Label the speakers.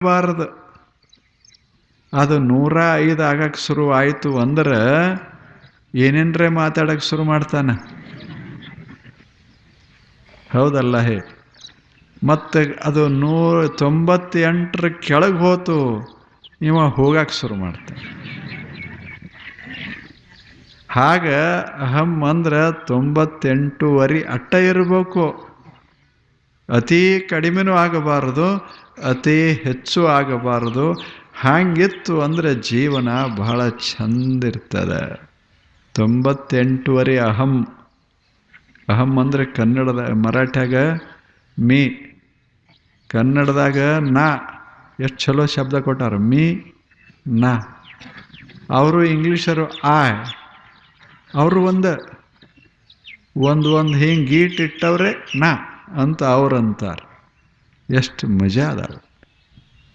Speaker 1: ಬಾರದು ಅದು ನೂರ ಐದು ಆಗಕ್ಕೆ ಶುರು ಆಯಿತು ಅಂದ್ರೆ ಏನೇನ್ರೆ ಮಾತಾಡಕ್ಕೆ ಶುರು ಮಾಡ್ತಾನೆ. ಹೌದಲ್ಲ ಹೇ? ಮತ್ತೆ ಅದು ನೂರ ತೊಂಬತ್ತೆಂಟರ ಕೆಳಗೆ ಹೋತು ನೀವು ಹೋಗಕ್ಕೆ ಶುರು ಮಾಡ್ತಾನೆ. ಹಾಗ ಅಹಂ ಅಂದ್ರೆ ತೊಂಬತ್ತೆಂಟುವರೆ ಅಟ್ಟ ಇರಬೇಕು. ಅತಿ ಕಡಿಮೆನೂ ಆಗಬಾರದು, ಅತಿ ಹೆಚ್ಚು ಆಗಬಾರದು. ಹಾಗಿತ್ತು ಅಂದರೆ ಜೀವನ ಬಹಳ ಚಂದಿರ್ತದೆ. ತೊಂಬತ್ತೆಂಟುವರೆ ಅಹಂ. ಅಹಂ ಅಂದರೆ ಕನ್ನಡದ ಮರಾಠ್ಯಾಗ ಮೀ. ಕನ್ನಡದಾಗ ನಾ. ಎಷ್ಟು ಚಲೋ ಶಬ್ದ ಕೊಟ್ಟಾರ. ಮೀ, ನಾ. ಅವರು ಇಂಗ್ಲೀಷರು ಆ. ಅವರು ಒಂದು. ಒಂದು ಒಂದು ಹಿಂಗೆ ಗೀಟ್ ಇಟ್ಟವ್ರೆ ನಾ. ಅಂತ ಅವ್ರು ಅಂತಾರೆ. ಎಷ್ಟು ಮಜಾ ಅದಾವ